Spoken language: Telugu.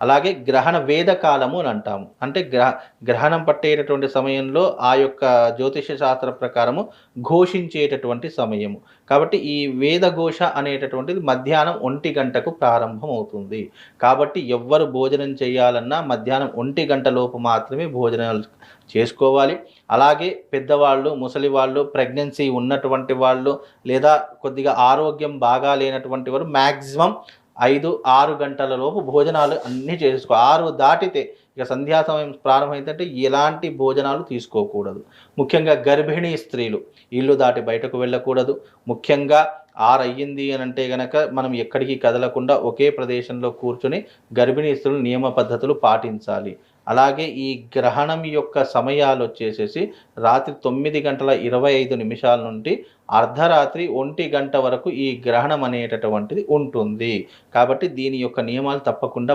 అలాగే గ్రహణ వేద కాలము అని అంటాము. అంటే గ్రహ గ్రహణం పట్టేటటువంటి సమయంలో ఆ యొక్క జ్యోతిష శాస్త్ర ప్రకారము ఘోషించేటటువంటి సమయము. కాబట్టి ఈ వేద ఘోష అనేటటువంటిది మధ్యాహ్నం ఒంటి గంటకు ప్రారంభం అవుతుంది కాబట్టి ఎవ్వరు భోజనం చేయాలన్నా మధ్యాహ్నం ఒంటి గంట లోపు మాత్రమే భోజనాలు చేసుకోవాలి. అలాగే పెద్దవాళ్ళు ముసలి వాళ్ళు ప్రెగ్నెన్సీ ఉన్నటువంటి వాళ్ళు లేదా కొద్దిగా ఆరోగ్యం బాగా లేనటువంటి వారు మ్యాక్సిమం ఐదు ఆరు గంటల లోపు భోజనాలు అన్నీ చేసుకో ఆరు దాటితే ఇక సంధ్యా సమయం ప్రారంభమైందంటే ఎలాంటి భోజనాలు తీసుకోకూడదు. ముఖ్యంగా గర్భిణీ స్త్రీలు ఇల్లు దాటి బయటకు వెళ్ళకూడదు. ముఖ్యంగా ఆరు అయ్యింది అని అంటే గనక మనం ఎక్కడికి కదలకుండా ఒకే ప్రదేశంలో కూర్చొని గర్భిణీ స్త్రీలు నియమ పద్ధతులు పాటించాలి. అలాగే ఈ గ్రహణం యొక్క సమయాలు వచ్చేసేసి రాత్రి తొమ్మిది గంటల ఇరవై ఐదు నిమిషాల నుండి అర్ధరాత్రి ఒంటి గంట వరకు ఈ గ్రహణం అనేటటువంటిది ఉంటుంది. కాబట్టి దీని యొక్క నియమాలు తప్పకుండా